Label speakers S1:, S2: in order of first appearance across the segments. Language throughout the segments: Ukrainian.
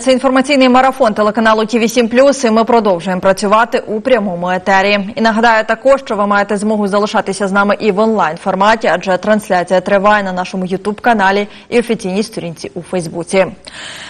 S1: Це інформаційний марафон телеканалу ТІВІ 7 і ми продовжуємо працювати у прямому етері. І нагадаю також, що ви маєте змогу залишатися з нами і в онлайн форматі, адже трансляція триває на нашому Ютуб каналі і офіційній сторінці у Фейсбуці.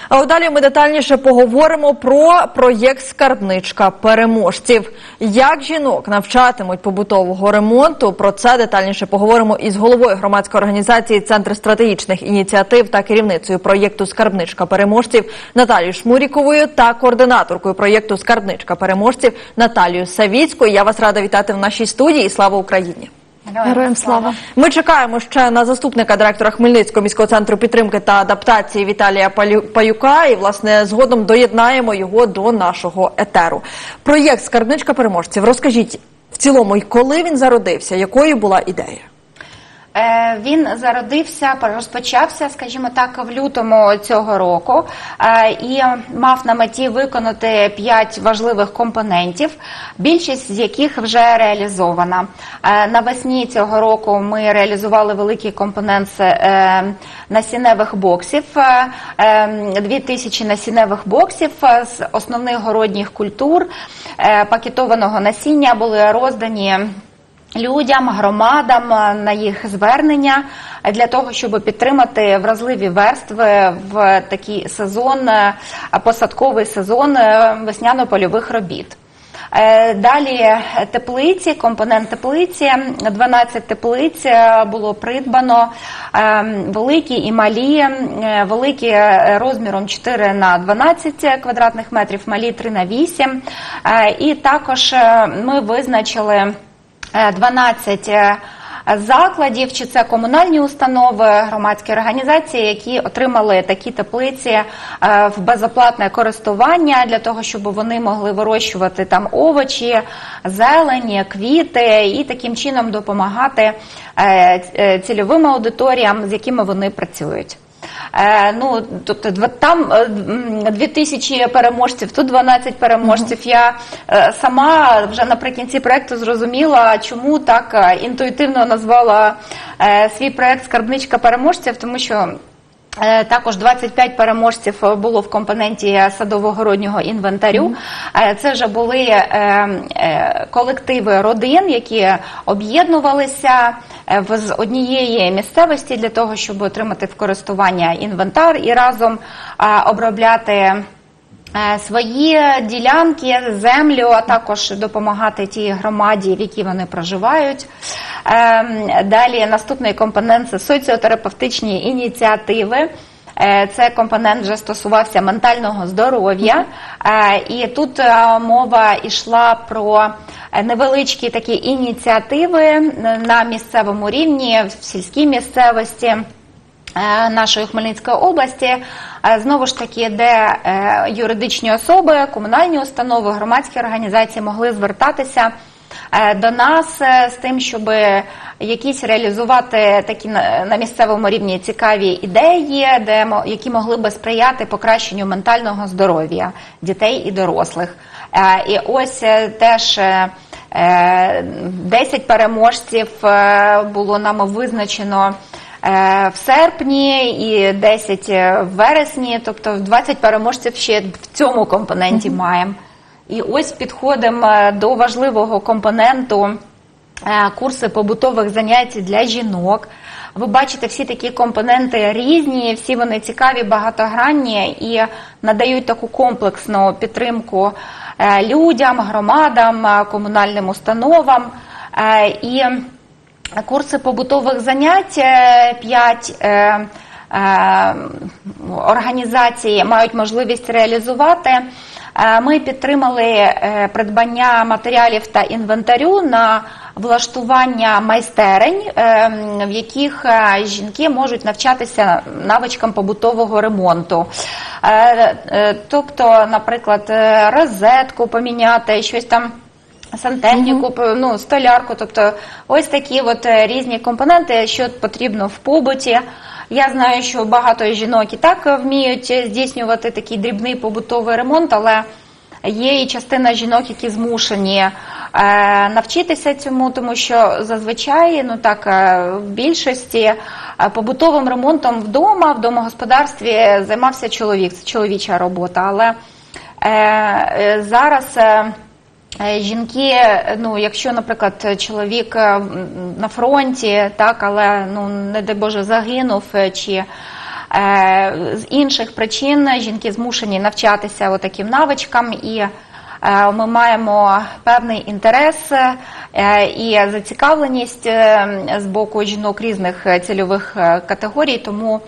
S1: А далі ми детальніше поговоримо про проєкт Скарбничка переможців. Як жінок навчатимуть побутового ремонту? Про це детальніше поговоримо із головою громадської організації Центр стратегічних ініціатив та керівницею проєкту Скарбничка переможців Наталією Шмуріковою та координаторкою проєкту Скарбничка переможців Наталією Савіцькою. Я вас рада вітати в нашій студії. і Слава Україні!
S2: Героям слава.
S1: Ми чекаємо ще на заступника директора Хмельницького міського центру підтримки та адаптації Віталія Паюка. І власне згодом доєднаємо його до нашого етеру. Проєкт Скарбничка переможців. Розкажіть в цілому, і коли він зародився, якою була ідея?
S2: Е, Він зародився, розпочався, скажімо так, в лютому цього року е, і мав на меті виконати п'ять важливих компонентів, більшість з яких вже реалізована. Е, Навесні цього року ми реалізували великий компонент насінневих боксів, е, е, 2000 насінневих боксів з основних городніх культур, пакетованого насіння були роздані людям, громадам е, на їх звернення для того, щоб підтримати вразливі верстви в такий сезон, е, посадковий сезон е, весняно-польових робіт. Далі теплиці, компонент теплиці, 12 теплиць було придбано, великі і малі, великі розміром 4 на 12 квадратних метрів, малі 3 на 8. Е, І також ми визначили 12 е, закладів, чи це комунальні установи, громадські організації, які отримали такі теплиці е, в безоплатне користування для того, щоб вони могли вирощувати там овочі, зелені, квіти і таким чином допомагати е, е, цільовим аудиторіям, з якими вони працюють. Е, ну, тобто там е, м, 2000 переможців, тут 12 переможців. Я е, сама вже наприкінці проекту зрозуміла, чому так е, інтуїтивно назвала е, свій проект Скарбничка переможців, тому що. Е, Також 25 переможців було в компоненті садово-городнього інвентарю. Е, Це вже були е, колективи родин, які об'єднувалися в- з однієї місцевості для того, щоб отримати в користування інвентар і разом обробляти. Е, Свої ділянки, землю, а також допомагати тій громаді, в якій вони проживають. Ем, Далі наступний компонент це соціотерапевтичні ініціативи. Е, Це компонент вже стосувався ментального здоров'я, Е, і тут мова йшла про невеличкі такі ініціативи на місцевому рівні, в сільській місцевості нашої Хмельницької області. Е, Знову ж таки, де е, юридичні особи, комунальні установи, громадські організації могли звертатися е, до нас е, з тим, щоб якісь реалізувати такі на місцевому рівні цікаві ідеї, де які могли би сприяти покращенню ментального здоров'я дітей і дорослих. Е, І ось е, теж. е, е, 10 переможців е, було нами визначено е, в серпні і 10 в вересні, тобто 20 переможців ще в цьому компоненті маємо. І ось підходимо е, до важливого компоненту е, курси побутових занять для жінок. Ви бачите, всі такі компоненти різні, всі вони цікаві, багатогранні і надають таку комплексну підтримку е, людям, громадам, е, комунальним установам. Е, І курси побутових занять 5 організацій мають можливість реалізувати. Е, Ми підтримали е, придбання матеріалів та інвентарю на влаштування майстерень, е, в яких е, жінки можуть навчатися навичкам побутового ремонту. Е, е, Тобто, наприклад, е, розетку поміняти, щось там. Сантехніку, п- ну, столярку, тобто ось такі от е, різні компоненти, що потрібно в побуті. Я знаю, що багато жінок і так вміють здійснювати такий дрібний побутовий ремонт, але Є і частина жінок, які змушені е, навчитися цьому, тому що зазвичай, ну так, е, в більшості е, побутовим ремонтом вдома, в домогосподарстві займався чоловік, це чоловіча робота. Але е, зараз. Е, Жінки, е, ну якщо, наприклад, чоловік е, на фронті, так, але ну не дай Боже загинув чи е, з інших причин жінки змушені навчатися отаким навичкам, і е, ми маємо певний інтерес е, і зацікавленість з боку жінок різних цільових категорій, тому.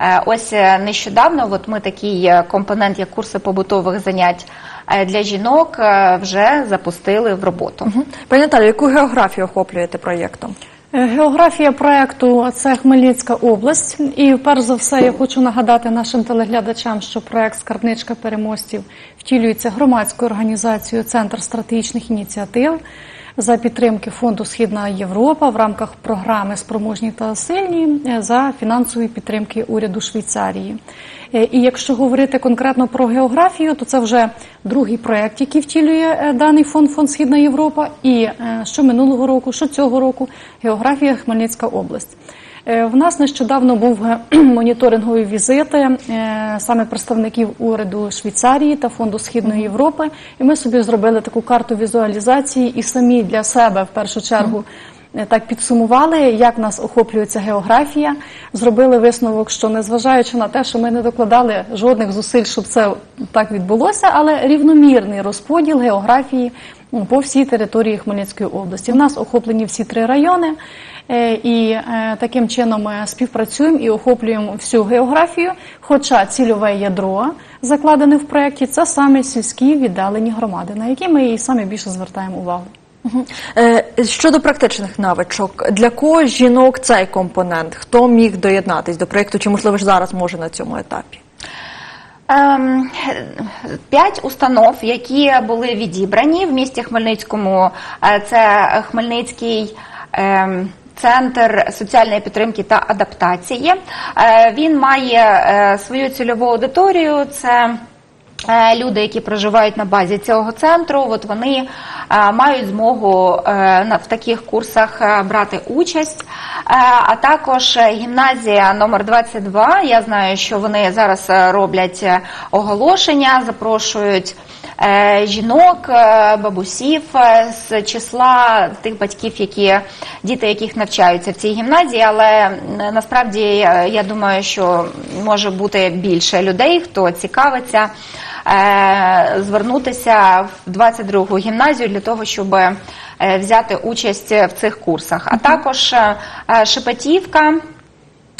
S2: Е, Ось е, нещодавно, от ми такий е, компонент, як курси побутових занять для жінок, вже запустили в роботу.
S1: Пані Наталі, яку географію охоплюєте проєктом?
S3: Географія проекту це Хмельницька область. І перш за все я хочу нагадати нашим телеглядачам, що проект Скарбничка переможців втілюється громадською організацією Центр стратегічних ініціатив за підтримки фонду Східна Європа в рамках програми Спроможні та сильні за фінансові підтримки уряду Швейцарії. Е, І якщо говорити конкретно про географію, то це вже другий проект, який втілює е, даний фонд Фонд Східна Європа. І е, що минулого року, що цього року географія Хмельницька область. Е, В нас нещодавно був е, моніторинговий візит е, саме представників уряду Швейцарії та фонду Східної Європи. І ми собі зробили таку карту візуалізації і самі для себе в першу чергу. Так підсумували, як нас охоплюється географія. Зробили висновок, що незважаючи на те, що ми не докладали жодних зусиль, щоб це так відбулося, але рівномірний розподіл географії по всій території Хмельницької області. В нас охоплені всі три райони. Е, І е, таким чином ми співпрацюємо і охоплюємо всю географію. Хоча цільове ядро закладене в проєкті це саме сільські віддалені громади, на які ми і саме більше звертаємо увагу.
S1: Е, Щодо практичних навичок, для кого жінок цей компонент? Хто міг доєднатись до проєкту, чи можливо ж зараз може на цьому етапі?
S2: Ем, П'ять установ, які були відібрані в місті Хмельницькому. Це Хмельницький. Центр соціальної підтримки та адаптації. Е, Він має е, свою цільову аудиторію. Це е, люди, які проживають на базі цього центру. От вони мають змогу в таких курсах брати участь. А також гімназія номер 22. Я знаю, що вони зараз роблять оголошення, запрошують. Е, Жінок, е, бабусів е, з числа тих батьків, які діти, яких навчаються в цій гімназії, але насправді я думаю, що може бути більше людей, хто цікавиться звернутися в 22-гу гімназію для того, щоб взяти участь в цих курсах. А також Шепетівка.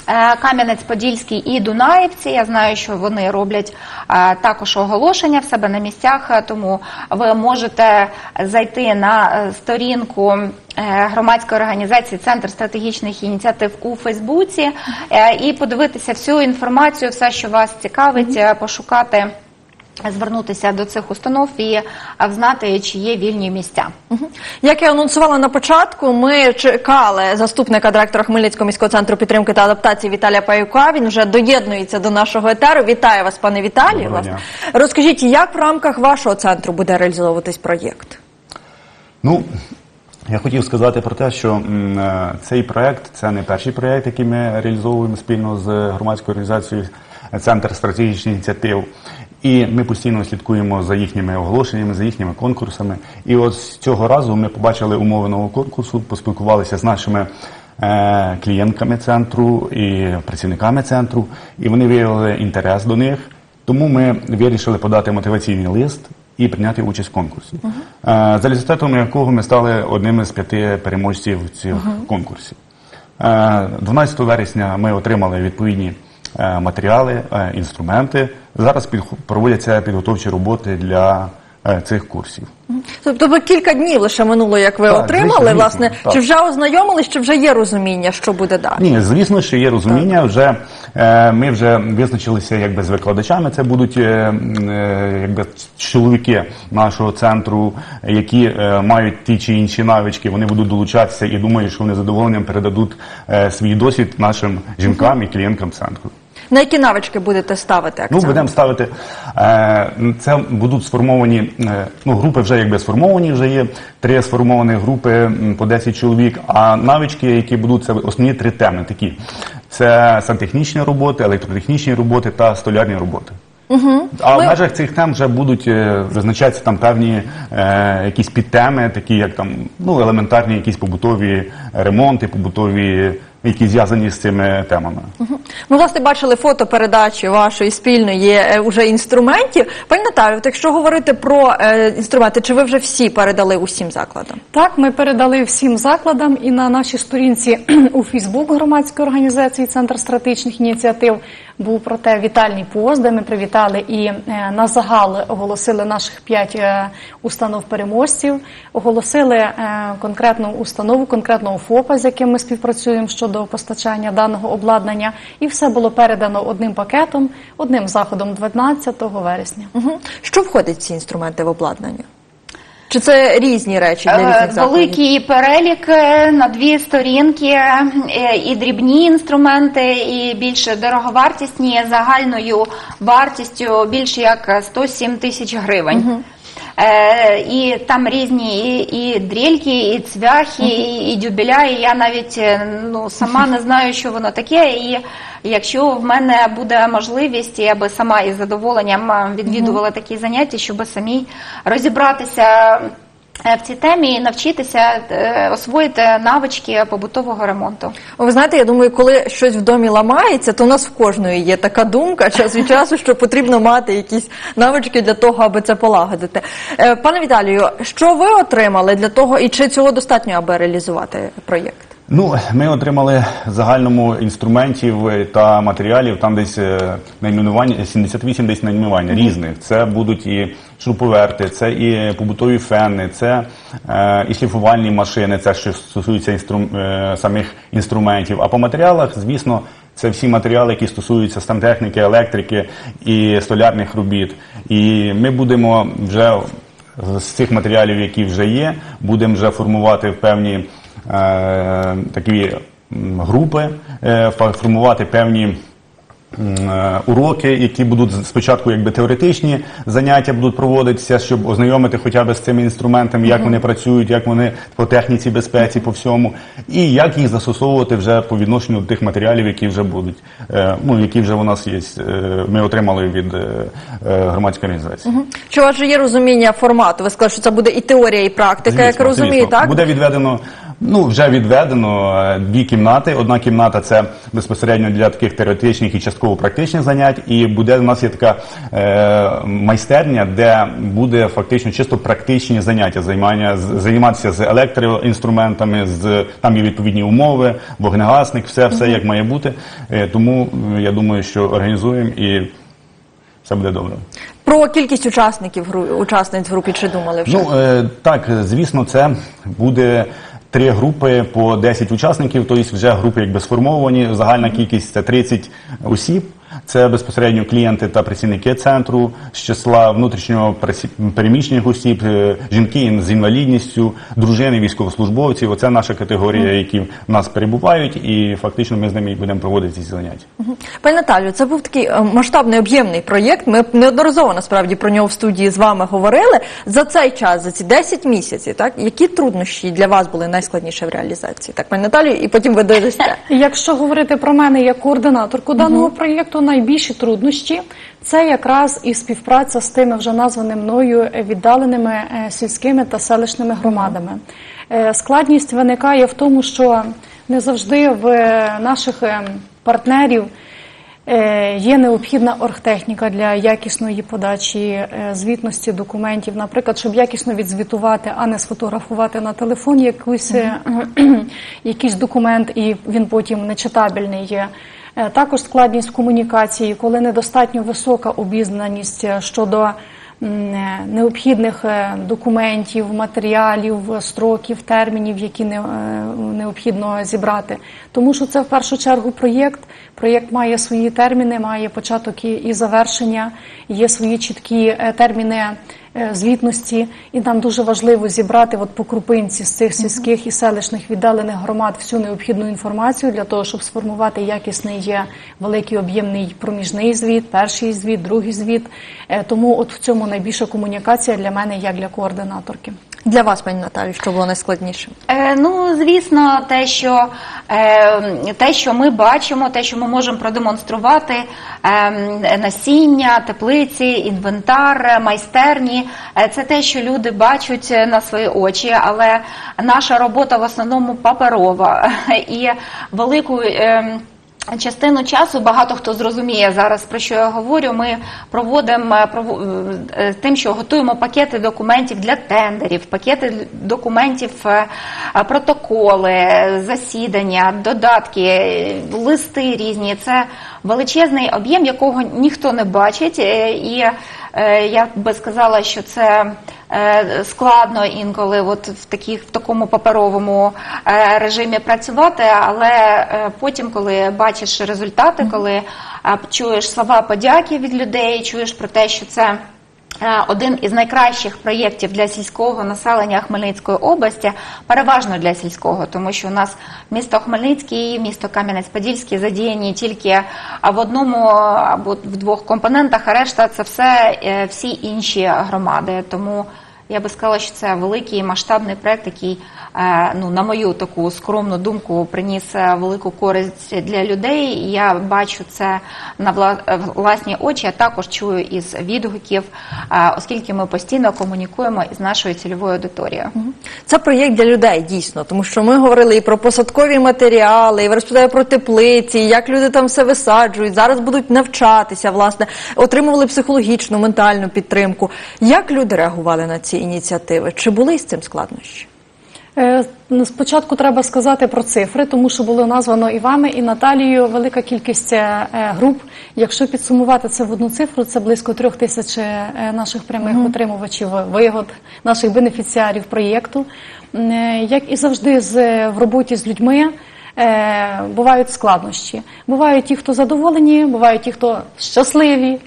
S2: Е, Кам'янець-Подільський і Дунаївці. Я знаю, що вони роблять е, також оголошення в себе на місцях, е, тому ви можете зайти на сторінку громадської організації Центр стратегічних ініціатив у Фейсбуці і подивитися всю інформацію, все, що вас цікавить, пошукати. Звернутися до цих установ і е, взнати, чи є вільні місця.
S1: Як я анонсувала на початку, ми чекали заступника директора Хмельницького міського центру підтримки та адаптації Віталія Паюка. Він вже доєднується до нашого етеру. Вітаю вас, пане Віталію. Розкажіть, як в рамках вашого центру буде реалізовуватись проєкт?
S4: Ну, я хотів сказати про те, що е, цей проект це не перший проект, який ми реалізовуємо спільно з громадською організацією Центр стратегічних ініціатив. І ми постійно слідкуємо за їхніми оголошеннями, за їхніми конкурсами. І от з цього разу ми побачили умови нового конкурсу, поспілкувалися з нашими е, клієнтками центру і працівниками центру, і вони виявили інтерес до них. Тому ми вирішили подати мотиваційний лист і прийняти участь в конкурсі, Е, за результатом якого ми стали одним із п'яти переможців цих конкурсів. Е, 12 вересня ми отримали відповідні матеріали, е, інструменти. Зараз проводяться підготовчі роботи для е, цих курсів.
S1: Тобто кілька днів лише минуло, як ви
S4: Так,
S1: отримали.
S4: звісно,
S1: власне,
S4: так.
S1: чи вже ознайомились, чи вже є розуміння, що буде далі?
S4: Ні, звісно, що є розуміння. Вже е, ми вже визначилися якби з викладачами. Це будуть е, е, якби чоловіки нашого центру, які е, мають ті чи інші навички. Вони будуть долучатися і думаю, що вони задоволенням передадуть е, свій досвід нашим жінкам і клієнткам центру.
S1: На які навички будете ставити
S4: Ну, будемо ставити. Е, це будуть сформовані е, ну, групи вже якби сформовані, вже є три сформовані групи по 10 чоловік. А навички, які будуть, це основні три теми такі: це сантехнічні роботи, електротехнічні роботи та столярні роботи. Угу. А в межах цих тем вже будуть е, визначатися там певні е, якісь підтеми, такі як там ну елементарні якісь побутові ремонти, побутові, які зв'язані з цими темами.
S1: Ми власне бачили фото передачі вашої спільної е, уже інструментів. Пані Наталю, от якщо говорити про е, інструменти, чи ви вже всі передали усім закладам?
S3: Так, ми передали всім закладам і на нашій сторінці у Фейсбук громадської організації Центр стратегічних ініціатив був про те вітальний пост, де ми привітали і е, на загал оголосили наших п'ять е, установ переможців, оголосили е, конкретну установу, конкретного ФОПа, з яким ми співпрацюємо щодо постачання даного обладнання, і все було передано одним пакетом, одним заходом 12 вересня.
S1: Угу. Що входить в ці інструменти в обладнання? Чи це різні речі для
S2: Е,
S1: різних закладів?
S2: Великий перелік е, на дві сторінки, е, і дрібні інструменти, і більш дороговартісні загальною вартістю більше як 107 тисяч гривень. Е, і там різні і, і дрільки, і цвяхи, і, і дюбеля. І я навіть е, ну сама не знаю, що воно таке. І якщо в мене буде можливість, я би сама із задоволенням е, відвідувала такі заняття, щоб самій розібратися. Е, В цій темі навчитися е, освоїти навички побутового ремонту.
S1: Ви знаєте, я думаю, коли щось в домі ламається, то у нас в кожної є така думка час від часу, що потрібно мати якісь навички для того, аби це полагодити. Е, Пане Віталію, що ви отримали для того, і чи цього достатньо, аби реалізувати проєкт?
S4: Ну, ми отримали в загальному інструментів е, та матеріалів, там десь е, найменування, 78 десь найменувань різних. Це будуть і шуруповерти, це і побутові фени, це е, і шліфувальні машини, це що стосується інстру, е, самих інструментів. А по матеріалах, звісно, це всі матеріали, які стосуються сантехніки, електрики і столярних робіт. І ми будемо вже з цих матеріалів, які вже є, будемо вже формувати певні такі групи, е, формувати певні е, уроки, які будуть спочатку якби теоретичні заняття будуть проводитися, щоб ознайомити хоча б з цими інструментами, як вони працюють, як вони по техніці, безпеці, по всьому, і як їх застосовувати вже по відношенню до тих матеріалів, які вже будуть, е, ну які вже у нас є. е, Ми отримали від е, е, громадської організації.
S1: Чи у вас же є розуміння формату? Ви сказали, що це буде і теорія, і практика, як розумію,
S4: звісно.
S1: так?
S4: Буде відведено, ну вже відведено е, дві кімнати. Одна кімната це безпосередньо для таких теоретичних і частково практичних занять. І буде у нас є така е, майстерня, де буде фактично чисто практичні заняття, займання займатися з електроінструментами, з там є відповідні умови, вогнегасник, все, все як має бути. Е, тому е, я думаю, що організуємо і все буде добре.
S1: Про кількість учасників учасниць в групі чи думали вже?
S4: Ну е, так, звісно, це буде три групи по 10 учасників, тобто вже групи якби сформовані. Загальна кількість це 30 осіб. Це безпосередньо клієнти та працівники центру з числа внутрішньо пересі- переміщених осіб, е, жінки з інвалідністю, дружини військовослужбовців. Оце наша категорія, які в нас перебувають, і фактично ми з ними будемо проводити ці заняття.
S1: Пані Наталю, це був такий е, масштабний об'ємний проєкт. Ми неодноразово насправді про нього в студії з вами говорили. За цей час, за ці 10 місяців, так які труднощі для вас були найскладніші в реалізації? Так, пані Наталю, і потім ви дождете.
S3: Якщо говорити про мене як координаторку даного проєкту, найбільші труднощі це якраз і співпраця з тими вже названими мною віддаленими е, сільськими та селищними громадами. Е, Складність виникає в тому, що не завжди в е, наших партнерів Є необхідна оргтехніка для якісної подачі звітності документів, наприклад, щоб якісно відзвітувати, а не сфотографувати на телефон якусь, е, якийсь документ, і він потім нечитабельний є. Е, Також складність комунікації, коли недостатньо висока обізнаність е, щодо е, необхідних документів, матеріалів, строків, термінів, які не, необхідно зібрати. Тому що це в першу чергу проєкт. Проєкт має свої терміни, має початок і, завершення, є свої чіткі терміни звітності, і нам дуже важливо зібрати от по крупинці з цих сільських і селищних віддалених громад всю необхідну інформацію для того, щоб сформувати якісний є великий об'ємний проміжний звіт, перший звіт, другий звіт. Е, Тому от в цьому найбільша комунікація для мене як для координаторки.
S1: Для вас, пані Наталі, що було найскладніше?
S2: Е, ну, звісно, те, що е, те, що ми бачимо, те, що ми можемо продемонструвати, е, насіння, теплиці, інвентар, майстерні, е, це те, що люди бачать на свої очі, але наша робота в основному паперова і велику. Е, Частину часу багато хто зрозуміє зараз про що я говорю. Ми проводимо е, прово- е, тим, що готуємо пакети документів для тендерів, пакети документів, е, е, протоколи, засідання, додатки, е, листи різні. Це величезний об'єм, якого ніхто не бачить, е, і е, я би сказала, що це. Е, Складно інколи, от в таких в такому паперовому е, режимі працювати, але е, потім, коли бачиш результати, коли чуєш слова подяки від людей, чуєш про те, що це. Е, Один із найкращих проєктів для сільського населення Хмельницької області, переважно для сільського, тому що у нас місто Хмельницький, місто Кам'янець-Подільський задіяні тільки в одному або в двох компонентах, а решта це все е, всі інші громади. Тому я би сказала, що це великий масштабний проект, який, е, ну на мою таку скромну думку, приніс е, велику користь для людей. І Я бачу це на е, власні очі. а також чую із відгуків, оскільки ми постійно комунікуємо із нашою цільовою аудиторією.
S1: Це проєкт для людей дійсно, тому що ми говорили і про посадкові матеріали, і ви розповідали про теплиці, як люди там все висаджують. Зараз будуть навчатися, власне, отримували психологічну, ментальну підтримку. Як люди реагували на ці ініціативи? Чи були з цим складнощі?
S3: Е, ну, Спочатку треба сказати про цифри, тому що було названо і вами, і Наталією велика кількість е, груп. Якщо підсумувати це в одну цифру, це близько трьох тисяч е, наших прямих отримувачів вигод, наших бенефіціарів проєкту. Е, Як і завжди, з в роботі з людьми. е, Бувають складнощі. Бувають ті, хто задоволені, бувають ті, хто щасливі,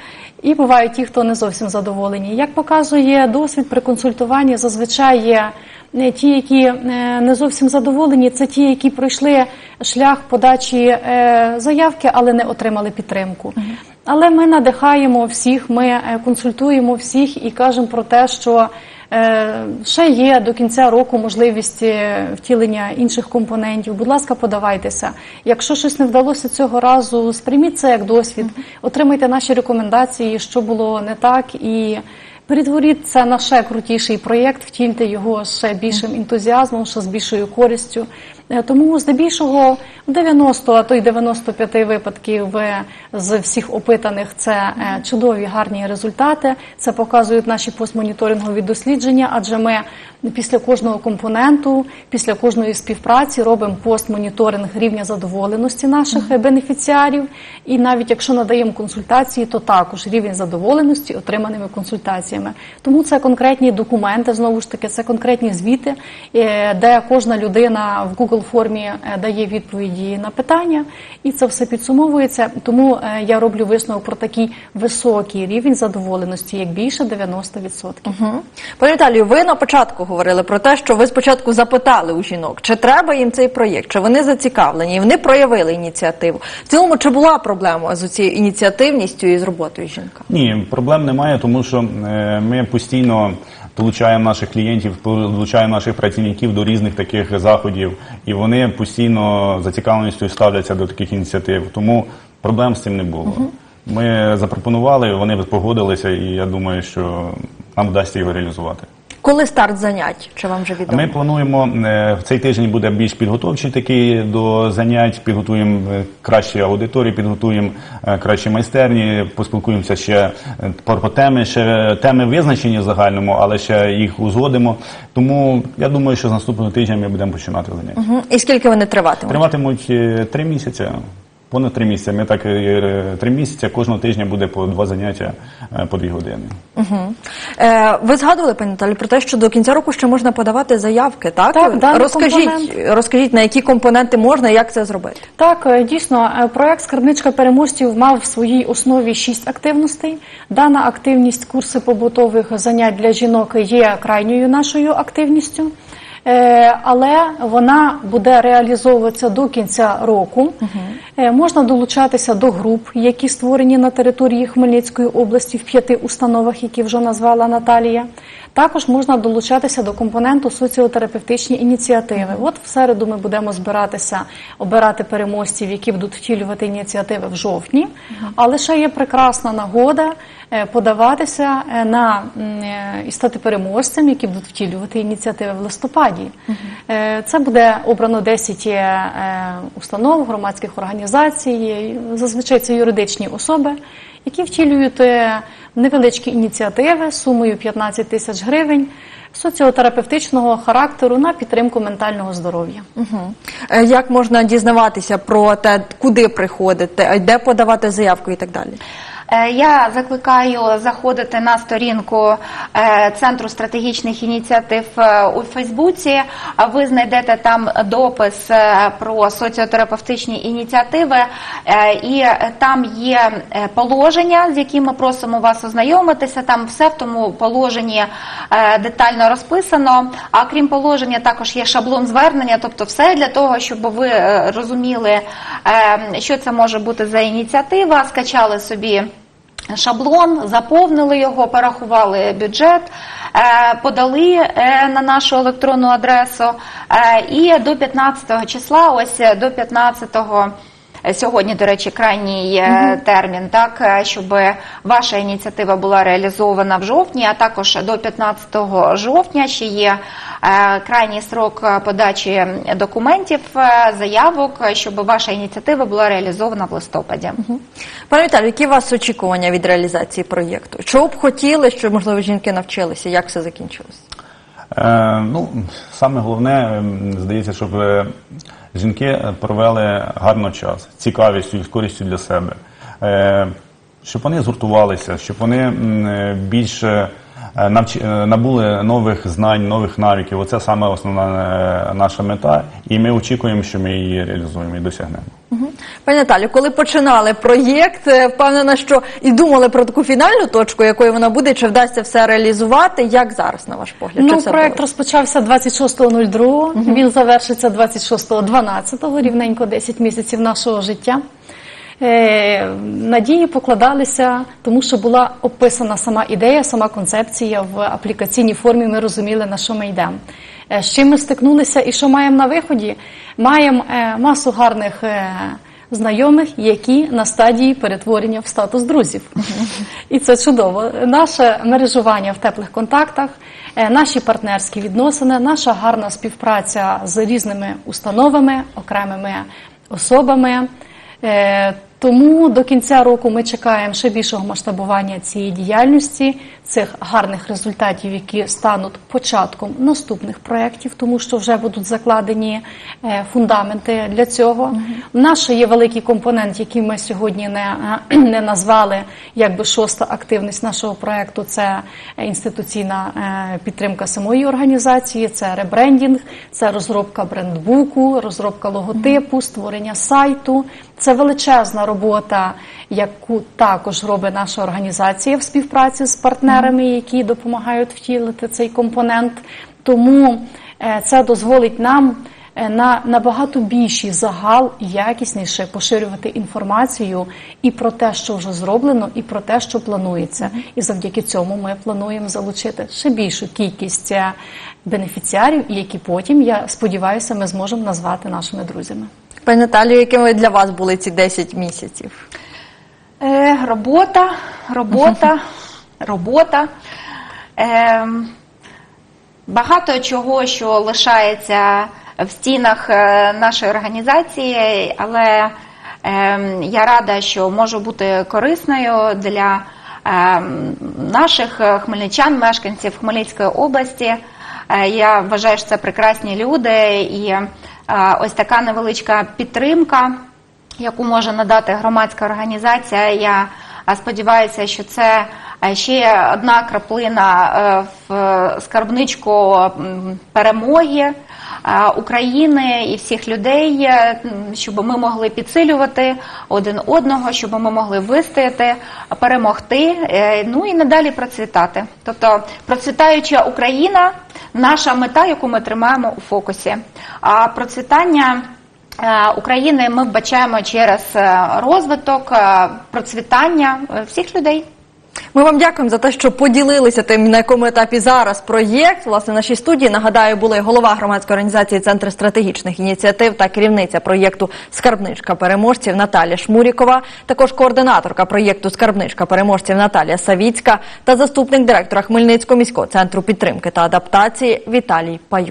S3: і бувають ті, хто не зовсім задоволені. Як показує досвід при консультуванні, зазвичай є е, ті, які е, не зовсім задоволені, це ті, які пройшли шлях подачі е, заявки, але не отримали підтримку. Але ми надихаємо всіх, ми консультуємо всіх і кажемо про те, що ще є до кінця року можливість е, втілення інших компонентів. Будь ласка, подавайтеся. Якщо щось не вдалося цього разу, сприйміть це як досвід, отримайте наші рекомендації, що було не так, і перетворіть це на ще крутіший проєкт, втільте його ще більшим ентузіазмом, ще з більшою користю. Е, Тому здебільшого в 90, а то й 95 випадків е, з всіх опитаних це е, чудові гарні результати. Це показують наші постмоніторингові дослідження, адже ми після кожного компоненту, після кожної співпраці робимо постмоніторинг рівня задоволеності наших бенефіціарів. І навіть якщо надаємо консультації, то також рівень задоволеності отриманими консультаціями. Тому це конкретні документи, знову ж таки, це конкретні звіти, де кожна людина в Google формі е, дає відповіді на питання, і це все підсумовується. Тому е, я роблю висновок про такий високий рівень задоволеності, як більше 90%.
S1: Угу. Пані Віталію, ви на початку говорили про те, що ви спочатку запитали у жінок, чи треба їм цей проєкт, чи вони зацікавлені, і вони проявили ініціативу. В цілому, чи була проблема з цією ініціативністю і з роботою з жінками?
S4: Ні, проблем немає, тому що е, ми постійно долучаємо наших клієнтів, долучаємо наших працівників до різних таких заходів, і вони постійно зацікавленістю ставляться до таких ініціатив. Тому проблем з цим не було. Ми запропонували, вони погодилися, і я думаю, що нам вдасться його реалізувати.
S1: Коли старт занять? Чи вам вже відомо?
S4: Ми плануємо е, в цей тиждень буде більш підготовчий такий до занять. Підготуємо е, кращі аудиторії, підготуємо е, кращі майстерні, поспілкуємося ще про теми. Ще теми визначені в загальному, але ще їх узгодимо. Тому я думаю, що з наступного тижня ми будемо починати заняття.
S1: Мгм. І скільки вони триватимуть?
S4: Триватимуть три місяці. Понад три місяці. Ми так е, три місяці кожного тижня буде по два заняття е, по дві години.
S1: Угу. Е, ви згадували, пані Наталі, про те, що до кінця року ще можна подавати заявки, так?
S3: Так, даний
S1: розкажіть,
S3: компонент.
S1: розкажіть, на які компоненти можна і як це зробити?
S3: Так, е, дійсно, е, проект Скарбничка переможців мав в своїй основі шість активностей. Дана активність курси побутових занять для жінок є крайньою нашою активністю. Е, Але вона буде реалізовуватися до кінця року. Е, Можна долучатися до груп, які створені на території Хмельницької області в п'яти установах, які вже назвала Наталія. Також можна долучатися до компоненту соціотерапевтичні ініціативи. От в середу ми будемо збиратися обирати переможців, які будуть втілювати ініціативи в жовтні. Але ще є прекрасна нагода подаватися е, на е, і стати переможцем, які будуть втілювати ініціативи в листопаді. Е, Це буде обрано 10 е, е, установ, громадських організацій. Зазвичай це юридичні особи, які втілюють е, невеличкі ініціативи сумою 15 тисяч гривень соціотерапевтичного характеру на підтримку ментального здоров'я.
S1: Угу. Е, як можна дізнаватися про те, куди приходити, де подавати заявку і так далі?
S2: Е, Я закликаю заходити на сторінку е, Центру стратегічних ініціатив е, у Фейсбуці. Ви знайдете там допис про соціотерапевтичні ініціативи, і там є положення, з якими просимо вас ознайомитися. Там все в тому положенні детально розписано. А крім положення, також є шаблон звернення, тобто все для того, щоб ви розуміли, що це може бути за ініціатива, скачали собі шаблон, заповнили його, порахували бюджет, е, подали е, на нашу електронну адресу. е, І до 15 числа, ось до 15 е, Сьогодні, до речі, крайній е, термін, так е, щоб ваша ініціатива була реалізована в жовтні, а також до 15 жовтня ще є е, крайній срок е, подачі документів, е, заявок, е, щоб ваша ініціатива була реалізована в листопаді.
S1: Пане Віталію, які у вас очікування від реалізації проєкту? Чого б хотіли, щоб можливо жінки навчилися? Як все закінчилось?
S4: Е, ну, саме головне, здається, щоб е, жінки е, провели гарно час, цікавістю і з для себе. Е, щоб вони згуртувалися, щоб вони е, більше набули нових знань, нових навиків. Оце саме основна наша мета, і ми очікуємо, що ми її реалізуємо і досягнемо.
S1: Пані Наталю, коли починали проєкт, е, впевнена, що і думали про таку фінальну точку, якою вона буде, чи вдасться все реалізувати? Як зараз, на ваш погляд?
S3: Ну,
S1: все
S3: проект розпочався 26.02, він завершиться 26.12, рівненько 10 місяців нашого життя. Е, Надії покладалися, тому що була описана сама ідея, сама концепція в аплікаційній формі. Ми розуміли, на що ми йдемо. Е, З чим ми стикнулися і що маємо на виході? Маємо е, масу гарних е, знайомих, які на стадії перетворення в статус друзів. І це чудово. Наше мережування в теплих контактах, наші партнерські відносини, наша гарна співпраця з різними установами, окремими особами. Тому до кінця року ми чекаємо ще більшого масштабування цієї діяльності, цих гарних результатів, які стануть початком наступних проєктів, тому що вже будуть закладені е, фундаменти для цього. У нас ще є великий компонент, який ми сьогодні не, е, не назвали, якби шоста активність нашого проєкту це інституційна е, підтримка самої організації, це ребрендінг, це розробка брендбуку, розробка логотипу, створення сайту. Це величезна робота, яку також робить наша організація в співпраці з партнерами, які допомагають втілити цей компонент. Тому е, це дозволить нам е, на набагато більший загал і якісніше поширювати інформацію і про те, що вже зроблено, і про те, що планується. І завдяки цьому ми плануємо залучити ще більшу кількість е, бенефіціарів, які потім, я сподіваюся, ми зможемо назвати нашими друзями.
S1: Пані Наталію, якими для вас були ці 10 місяців?
S2: Е, робота, робота, робота. Е, багато чого, що лишається в стінах е, нашої організації, але е, я рада, що можу бути корисною для е, наших е, хмельничан, мешканців Хмельницької області. Е, Я вважаю, що це прекрасні люди, і ось така невеличка підтримка яку може надати громадська організація. Я сподіваюся, що це ще одна краплина е, в скарбничку перемоги е, України і всіх людей, е, щоб ми могли підсилювати один одного, щоб ми могли вистояти, перемогти, ну і надалі процвітати. Тобто процвітаюча Україна наша мета, яку ми тримаємо у фокусі. А процвітання. України ми вбачаємо через розвиток, процвітання всіх людей.
S1: Ми вам дякуємо за те, що поділилися тим, на якому етапі зараз проєкт. Власне, в нашій студії нагадаю, були голова громадської організації Центр стратегічних ініціатив та керівниця проєкту Скарбничка переможців Наталія Шмурікова, також координаторка проєкту Скарбничка переможців Наталія Савіцька та заступник директора Хмельницького міського центру підтримки та адаптації Віталій Паю.